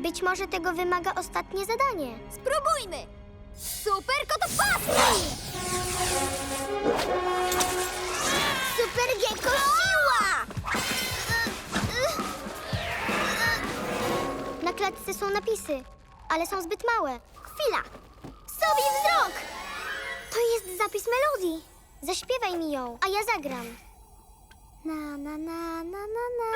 Być może tego wymaga ostatnie zadanie. Spróbujmy! Super kotopaski! Super Gecko siła! Na klatce są napisy, ale są zbyt małe. Chwila! Sobie wzrok! To jest zapis melodii. Zaśpiewaj mi ją, a ja zagram. Na, na, na, na, na, na.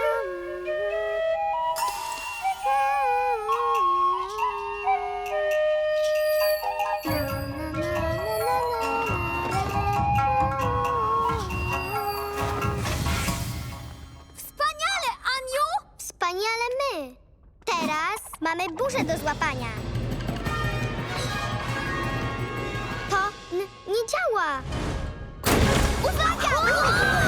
Wspaniale, Aniu! Wspaniale my! Teraz mamy burzę do złapania. To n- nie działa! Uwaga!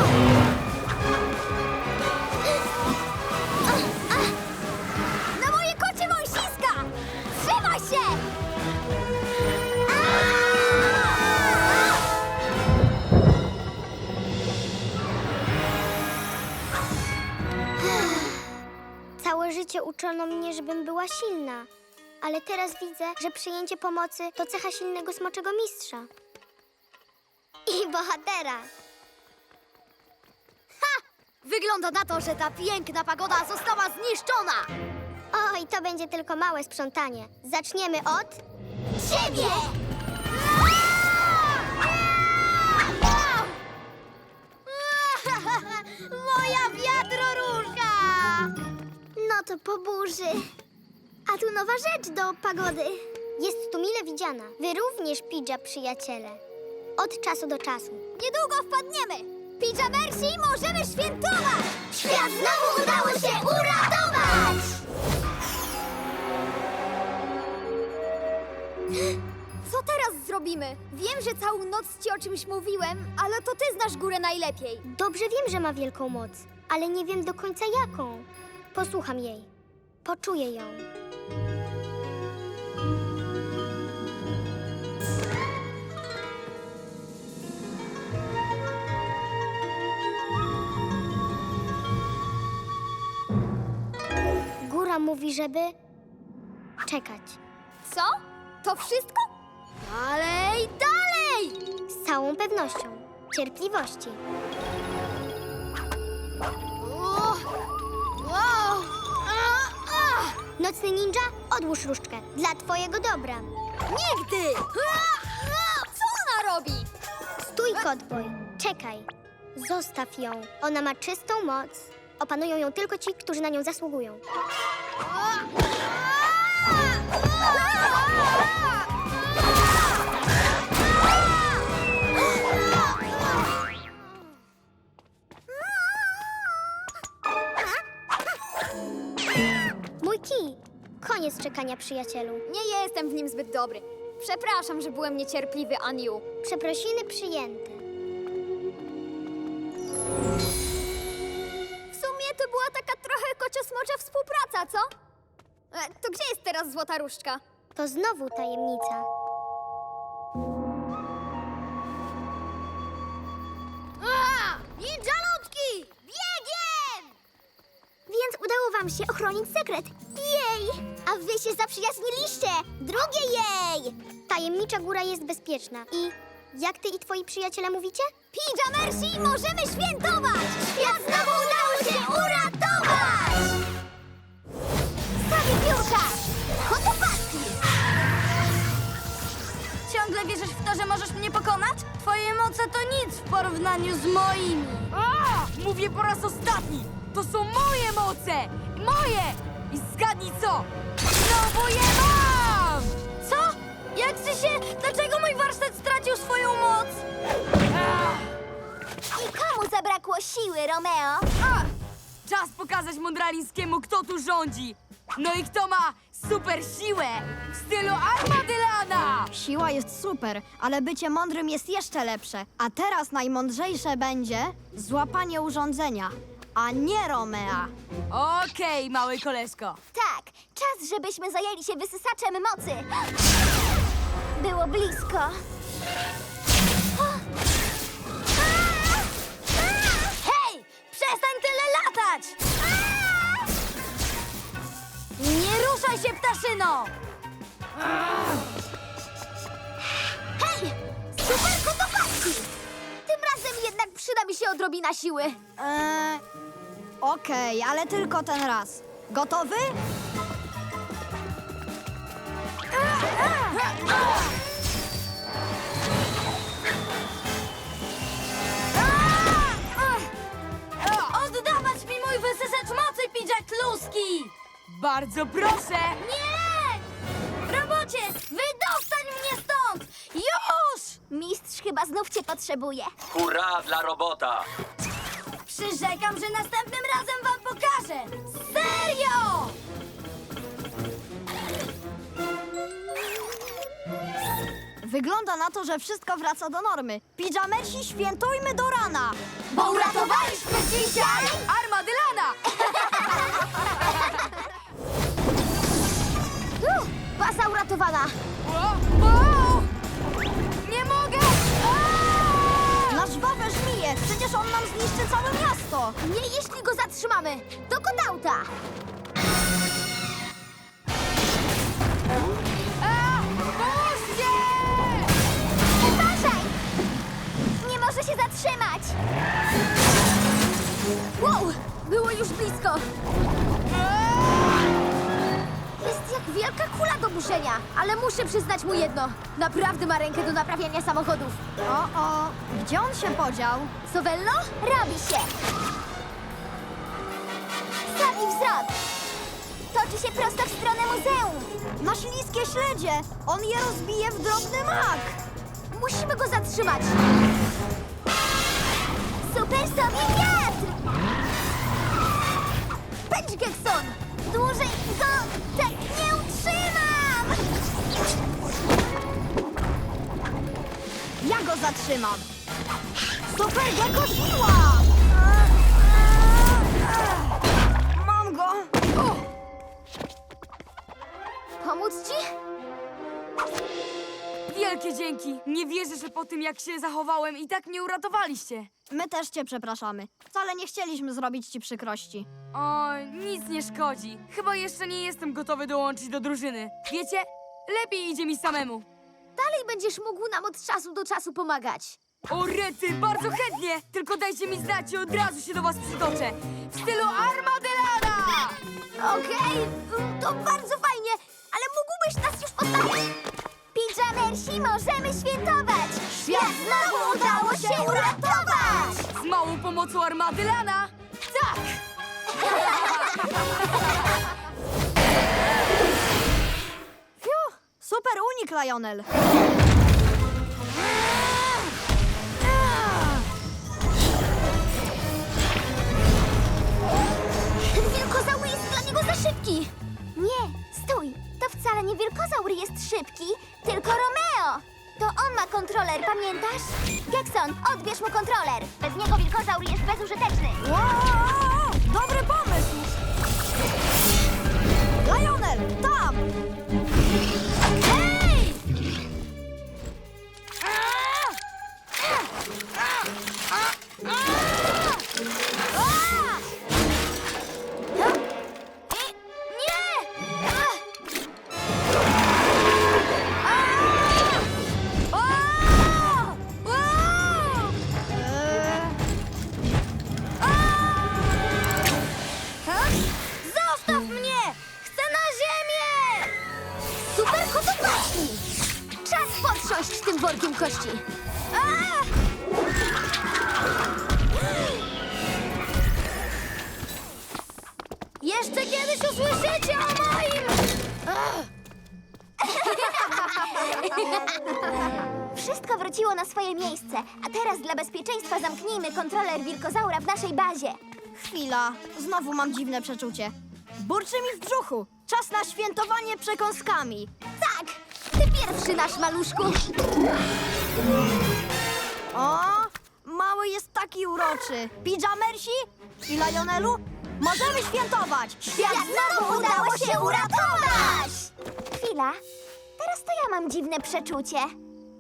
Uczono mnie, żebym była silna. Ale teraz widzę, że przyjęcie pomocy to cecha silnego smoczego mistrza. I bohatera. Wygląda na to, że ta piękna pagoda została zniszczona! Oj, to będzie tylko małe sprzątanie. Zaczniemy od... Ciebie! To po burzy. A tu nowa rzecz do pagody. Jest tu mile widziana. Wy również, Pidża, przyjaciele. Od czasu do czasu. Niedługo wpadniemy! Pijamersi możemy świętować! Świat znowu udało się uratować! Co teraz zrobimy? Wiem, że całą noc ci o czymś mówiłem, ale to ty znasz górę najlepiej. Dobrze wiem, że ma wielką moc, ale nie wiem do końca jaką. Posłucham jej. Poczuję ją. Góra mówi, żeby czekać. Co? To wszystko? Dalej, dalej! Z całą pewnością. Cierpliwości. Nocny ninja, odłóż różdżkę. Dla twojego dobra. Nigdy! Co ona robi? Stój, kotboj. Czekaj. Zostaw ją. Ona ma czystą moc. Opanują ją tylko ci, którzy na nią zasługują. Czekania, przyjacielu. Nie jestem w nim zbyt dobry. Przepraszam, że byłem niecierpliwy, Aniu. Przeprosiny przyjęte. W sumie to była taka trochę kocio-smocza współpraca, co? E, to gdzie jest teraz złota różdżka? To znowu tajemnica. Udało się ochronić sekret. Jej! A wy się zaprzyjaźniliście! Drugie jej! Tajemnicza góra jest bezpieczna. I jak ty i twoi przyjaciele mówicie? Pijamersi możemy świętować! Świat znowu udało się uratować! Stawię piórka! Kotopaski! Ciągle wierzysz w to, że możesz mnie pokonać? Twoje moce to nic w porównaniu z moimi. A! Mówię po raz ostatni! To są moje moce! Moje! I zgadnij co? Znowu je mam! Co? Jak ty się... Dlaczego mój warsztat stracił swoją moc? I komu zabrakło siły, Romeo? A! Czas pokazać Mondralińskiemu, kto tu rządzi! No i kto ma super siłę w stylu Armadylana! Siła jest super, ale bycie mądrym jest jeszcze lepsze. A teraz najmądrzejsze będzie złapanie urządzenia, a nie Romea. Okej, mały koleżko. Tak, czas, żebyśmy zajęli się wysysaczem mocy. Było blisko. Hej! Przestań tyle latać! Nie ruszaj się, ptaszyno! Hej! Super kotopaczki! Przyda mi się odrobina siły. Eee, Okej, ale tylko ten raz. Gotowy? Oddawać mi mój wysysacz mocy, pidżak kluski! Bardzo proszę! Nie! Znów cię potrzebuje. Hurra dla robota! Przyrzekam, że następnym razem wam pokażę! Serio! Wygląda na to, że wszystko wraca do normy. Pijamersi, świętujmy do rana! Bo uratowaliśmy dzisiaj! Armadylana! Uh, baza uratowana! O, o! On nam zniszczy całe miasto! Nie jeśli go zatrzymamy! Do kotauta! Pomóżcie! Uważaj! Nie może się zatrzymać! Wow! Było już blisko! Wielka kula do burzenia, ale muszę przyznać mu jedno. Naprawdę ma rękę do naprawiania samochodów. O, o, gdzie on się podział? Sovello, robi się! Sami wzrok! Toczy się prosto w stronę muzeum! Na śliskie śledzie! On je rozbije w drobny mak! Musimy go zatrzymać! Super sobie wiatr! Pędź, Gekson! Dłużej go tak zatrzymam! Super Gecko siła! Mam go! Pomóc ci? Wielkie dzięki! Nie wierzę, że po tym, jak się zachowałem, i tak mnie uratowaliście. My też cię przepraszamy. Wcale nie chcieliśmy zrobić ci przykrości. O, nic nie szkodzi. Chyba jeszcze nie jestem gotowy dołączyć do drużyny. Wiecie, lepiej idzie mi samemu. Dalej będziesz mógł nam od czasu do czasu pomagać. O rety, bardzo chętnie! Tylko dajcie mi znać i od razu się do was przytoczę. W stylu Armadylana! Okej, to bardzo fajnie, ale mógłbyś nas już postawić? Pijamersi, możemy świętować! Świat znowu udało się uratować! Z małą pomocą Armadylana? Tak! Super unik, Lionel! Ten wielkozaur jest dla niego za szybki! Nie, stój! To wcale nie wielkozaur jest szybki, tylko Romeo! To on ma kontroler, pamiętasz? Gekson, odbierz mu kontroler! Bez niego wielkozaur jest bezużyteczny! Wow! Dobry pomysł! Lionel, tam! Wszystko wróciło na swoje miejsce, a teraz dla bezpieczeństwa zamknijmy kontroler wilkozaura w naszej bazie. Chwila, znowu mam dziwne przeczucie. Burczy mi w brzuchu. Czas na świętowanie przekąskami. Tak! Ty pierwszy, nasz maluszku! O, mały jest taki uroczy. Pijamersi i Lionelu, możemy świętować. Świat znowu udało się uratować! Chwila, teraz to ja mam dziwne przeczucie.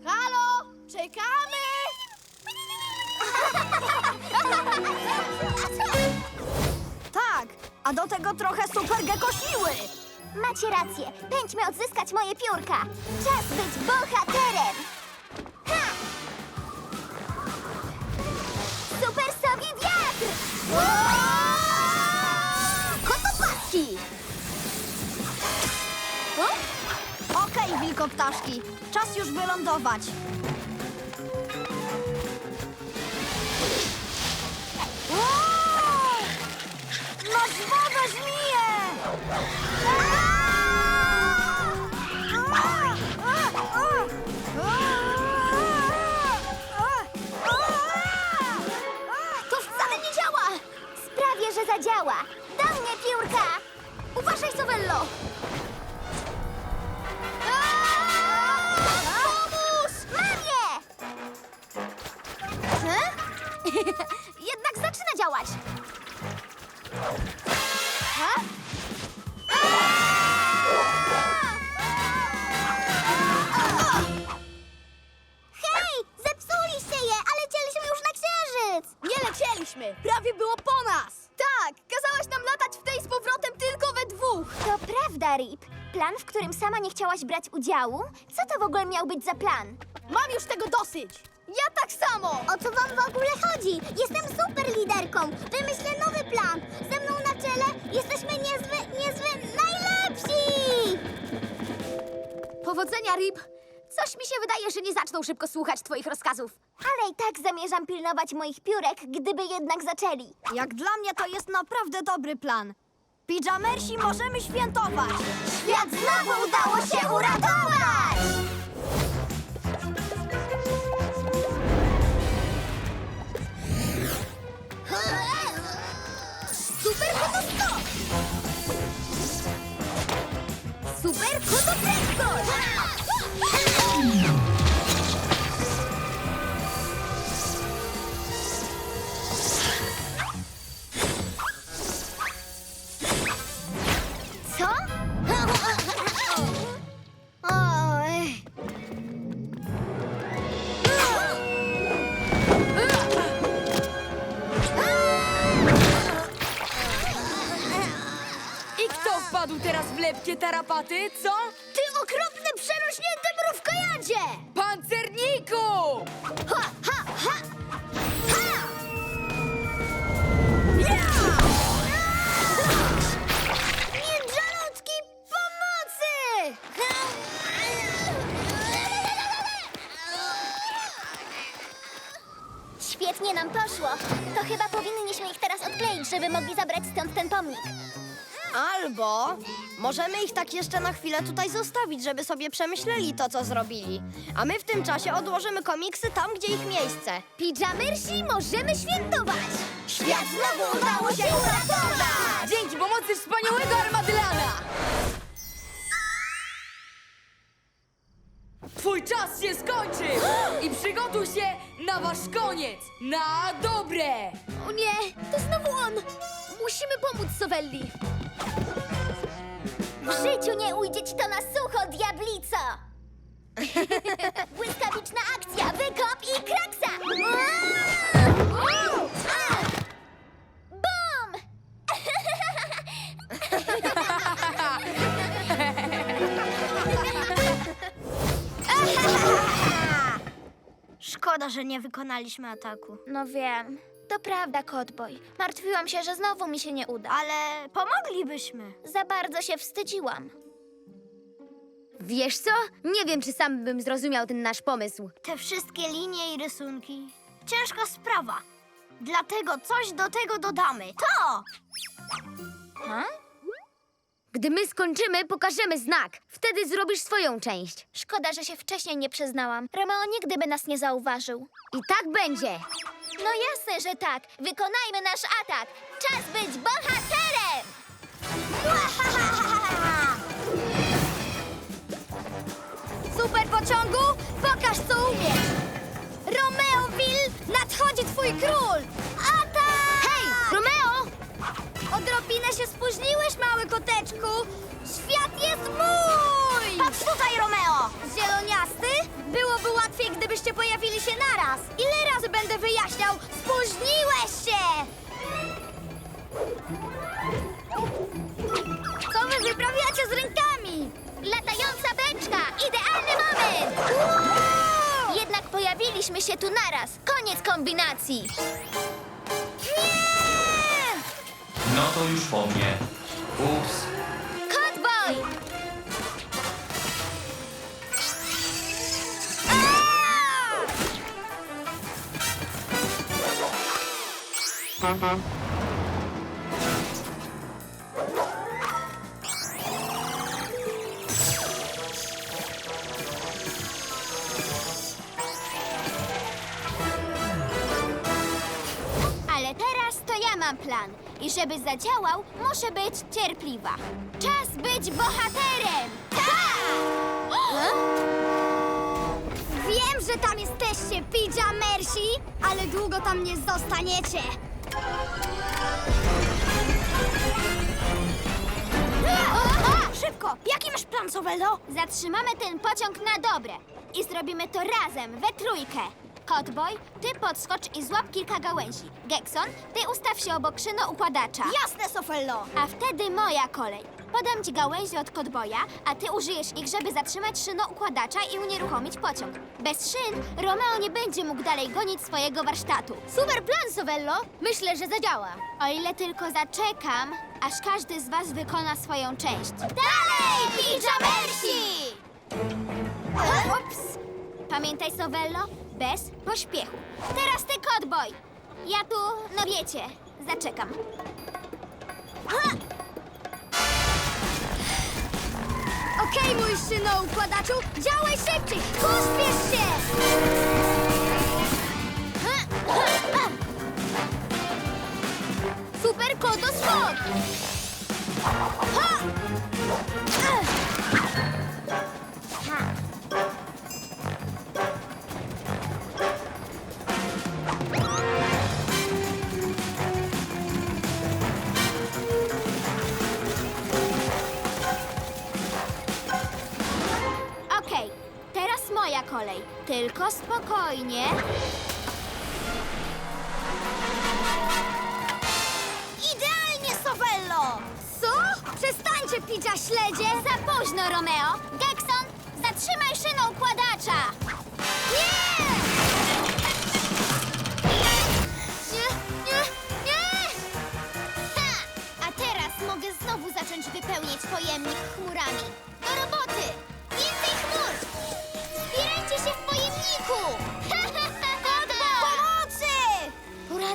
Halo, czekamy! Tak, a do tego trochę super gecko siły. Macie rację. Pędźmy odzyskać moje piórka. Czas być bohaterem. Czas już wylądować. Jednak zaczyna działać. Ha? Hej! Zepsuliście je, a lecieliśmy już na księżyc! Nie lecieliśmy! Prawie było po nas! Tak! Kazałaś nam latać w tej z powrotem tylko we dwóch! To prawda, Rip. Plan, w którym sama nie chciałaś brać udziału? Co to w ogóle miał być za plan? Mam już tego dosyć! O co wam w ogóle chodzi? Jestem super liderką. Wymyślę nowy plan. Ze mną na czele jesteśmy niezły, niezły najlepsi! Powodzenia, Rip! Coś mi się wydaje, że nie zaczną szybko słuchać twoich rozkazów. Ale i tak zamierzam pilnować moich piórek, gdyby jednak zaczęli. Jak dla mnie to jest naprawdę dobry plan. Pijamersi możemy świętować! Świat znowu udało się uratować! Super Koto Stop! Super Koto wpadł teraz w lepkie tarapaty, co? Ty okropny, przerośnięty mrówkojadzie! Pancerniku! Ha, ha, ha! Ha! Ninjaludki pomocy! Świetnie nam poszło. To chyba powinniśmy ich teraz odkleić, żeby mogli zabrać stąd ten pomnik. Albo możemy ich tak jeszcze na chwilę tutaj zostawić, żeby sobie przemyśleli to, co zrobili. A my w tym czasie odłożymy komiksy tam, gdzie ich miejsce. Pijamersi możemy świętować! Świat znowu udało się uratować! Dzięki pomocy wspaniałego armadylana! Twój czas się skończy! I przygotuj się na wasz koniec! Na dobre! O nie, to znowu on! Musimy pomóc Sowelli. W życiu nie ujdzie ci to na sucho, diablico! Błyskawiczna akcja, wykop i kraksa! Bum! Szkoda, że nie wykonaliśmy ataku. No wiem. To prawda, Kotboj. Martwiłam się, że znowu mi się nie uda. Ale pomoglibyśmy. Za bardzo się wstydziłam. Wiesz co? Nie wiem, czy sam bym zrozumiał ten nasz pomysł. Te wszystkie linie i rysunki. Ciężka sprawa. Dlatego coś do tego dodamy. To! Gdy my skończymy, pokażemy znak. Wtedy zrobisz swoją część. Szkoda, że się wcześniej nie przyznałam. Romeo nigdy by nas nie zauważył. I tak będzie. No jasne, że tak. Wykonajmy nasz atak. Czas być bohaterem! Super pociągu, pokaż co umiesz! Romeoville, nadchodzi twój król! Odrobinę się spóźniłeś, mały koteczku! Świat jest mój! Patrz tutaj, Romeo! Zieloniasty? Byłoby łatwiej, gdybyście pojawili się naraz. Ile razy będę wyjaśniał? Spóźniłeś się! Co wy wyprawiacie z rękami? idealny moment! Jednak pojawiliśmy się tu naraz. Koniec kombinacji. No to już po mnie. Ups. Kotboj! Ale mam plan. I żeby zadziałał, muszę być cierpliwa. Czas być bohaterem! Tak! Wiem, że tam jesteście, Pidża Mercy, ale długo tam nie zostaniecie. Szybko! Jaki masz plan, Sovello? Zatrzymamy ten pociąg na dobre. I zrobimy to razem, we trójkę. Kotboj, ty podskocz i złap kilka gałęzi. Gekson, ty ustaw się obok szynoukładacza. Jasne, Sofello. A wtedy moja kolej. Podam ci gałęzie od kotboja, a ty użyjesz ich, żeby zatrzymać szynoukładacza i unieruchomić pociąg. Bez szyn Romeo nie będzie mógł dalej gonić swojego warsztatu. Super plan, Sovello. Myślę, że zadziała. O ile tylko zaczekam, aż każdy z was wykona swoją część. Dalej, Pijamersi! Ups! Pamiętaj, Sovello, bez pośpiechu. Teraz ty, kotboj. Ja tu, no wiecie, zaczekam. Okej, mój szynoukładaczu, działaj szybciej! Pośpiesz się! Super Skok! Okej, Tylko spokojnie. Idealnie, Sovello! Co? Przestańcie, Pidża śledzie! Za późno, Romeo! Gekson, zatrzymaj szynoukładacza! Nie!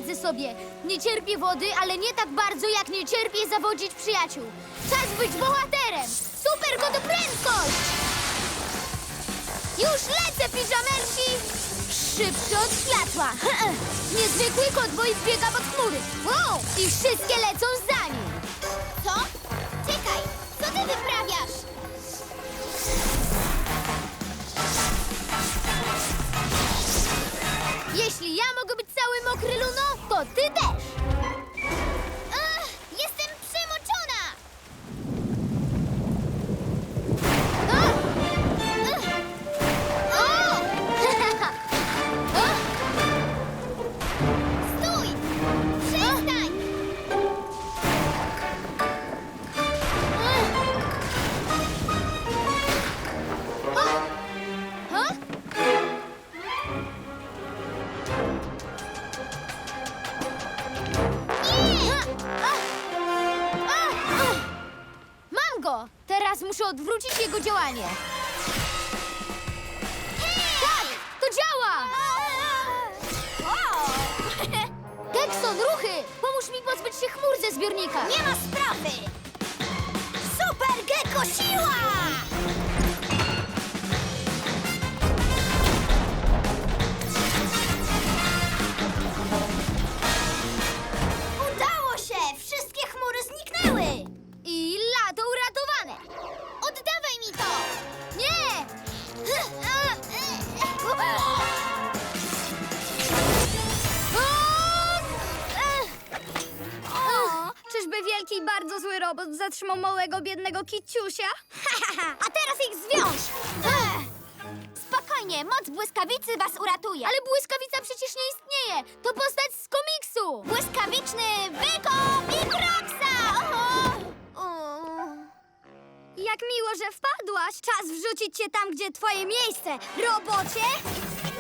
Poradzę sobie. Nie cierpię wody, ale nie tak bardzo, jak nie cierpię zawodzić przyjaciół. Czas być bohaterem! Super go do prędkość! Już lecę, piżamersi! Szybszy od światła. Niezwykły kotboj zbiega pod chmury. Wow! I wszystkie lecą za nim. Co? Czekaj! Co ty wyprawiasz? Jeśli ja mogę Luno, to zatrzymał małego, biednego kiciusia? A teraz ich zwiąż! Spokojnie, moc błyskawicy was uratuje. Ale błyskawica przecież nie istnieje! To postać z komiksu! Błyskawiczny Wyko Mikroxa! Oho! Uuu. Jak miło, że wpadłaś. Czas wrzucić cię tam, gdzie twoje miejsce. Robocie?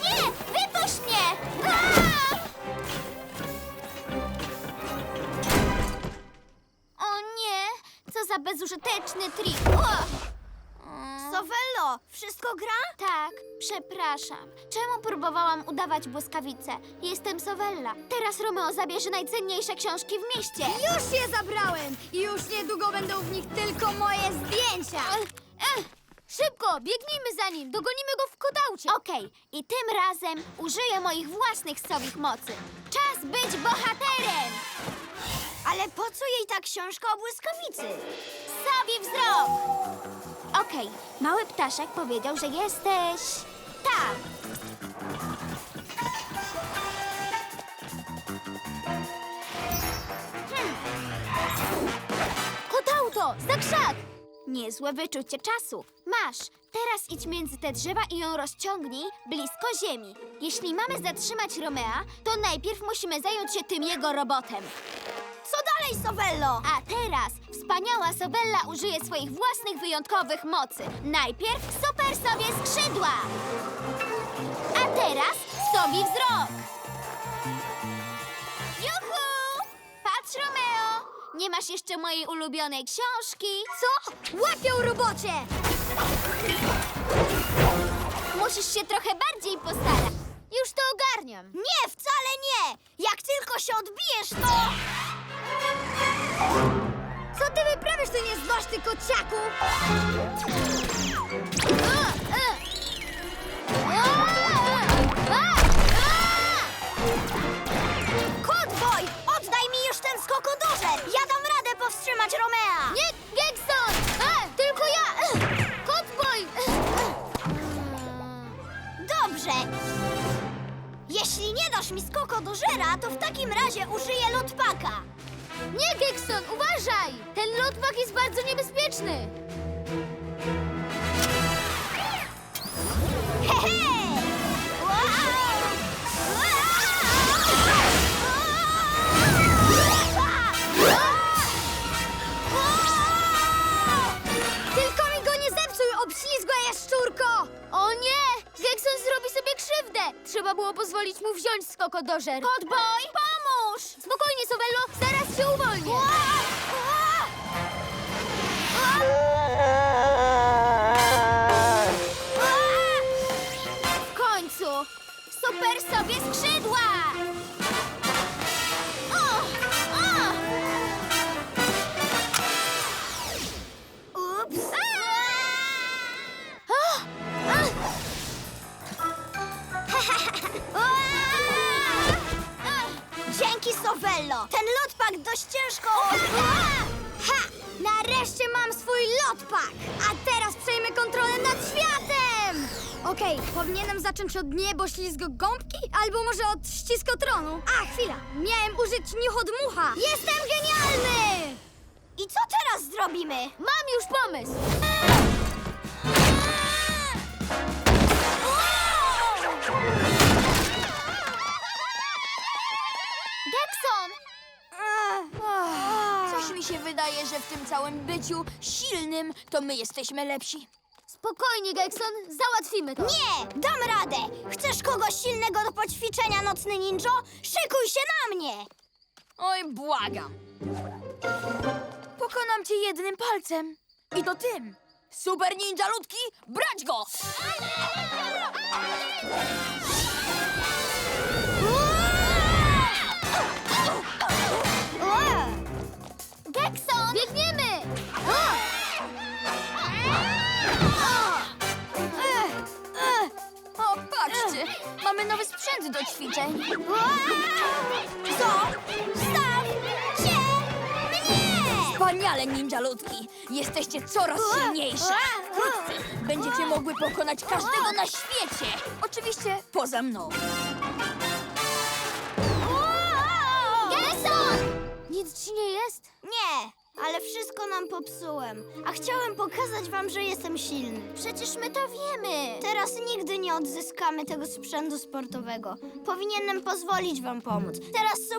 Nie! Wypuść mnie! Aaa! Za bezużyteczny trik! O! Sowello, wszystko gra? Tak, przepraszam. Czemu próbowałam udawać błyskawicę? Jestem Sowella. Teraz Romeo zabierze najcenniejsze książki w mieście. Już je zabrałem i już niedługo będą w nich tylko moje zdjęcia. Ech, szybko, biegnijmy za nim, dogonimy go w kodaucie. Okej, i tym razem użyję moich własnych sowich mocy. Czas być bohaterem! Ale po co jej ta książka o błyskawicy? Sowi wzrok! Okej, mały ptaszek powiedział, że jesteś tam. Hmm. Kotauto, za krzak! Niezłe wyczucie czasu. Masz, teraz idź między te drzewa i ją rozciągnij blisko ziemi. Jeśli mamy zatrzymać Romea, to najpierw musimy zająć się tym jego robotem. Co dalej, Sowello? A teraz wspaniała Sobella użyje swoich własnych wyjątkowych mocy. Najpierw super sobie skrzydła. A teraz sobi wzrok. Juhu! Patrz, Romeo! Nie masz jeszcze mojej ulubionej książki. Co? Łapią robocie! Musisz się trochę bardziej postarać. Już to ogarniam. Nie, wcale nie! Jak tylko się odbijesz, to... Co ty wyprawiasz, ty nieznośny kociaku? Trzeba było pozwolić mu wziąć skokodożer. Hotboy, pomóż! Spokojnie, Sowello, zaraz się uwolnię. W końcu! Super sobie skrzydła! Ten lotpak dość ciężko... Ha! Nareszcie mam swój lotpak! A teraz przejmę kontrolę nad światem! Okej, powinienem zacząć od nieboślizgu gąbki? Albo może od ściskotronu? A, chwila! Miałem użyć niuchodmucha! Jestem genialny! I co teraz zrobimy? Mam już pomysł! Mi się wydaje, że w tym całym byciu silnym to my jesteśmy lepsi. Spokojnie, Gekson, załatwimy to. Nie! Dam radę! Chcesz kogoś silnego do poćwiczenia, nocny ninjo? Szykuj się na mnie! Oj, błagam. Pokonam cię jednym palcem. I to tym. Super ninja ludki, brać go! Gekson! Wspaniale, ninja ludki. Jesteście coraz silniejsze. Wkrótce będziecie mogły pokonać każdego na świecie. Oczywiście poza mną. Gekson! Nic ci nie jest? Nie, ale wszystko nam popsułem. A chciałem pokazać wam, że jestem silny. Przecież my to wiemy. Teraz nigdy nie odzyskamy tego sprzętu sportowego. Powinienem pozwolić wam pomóc. Teraz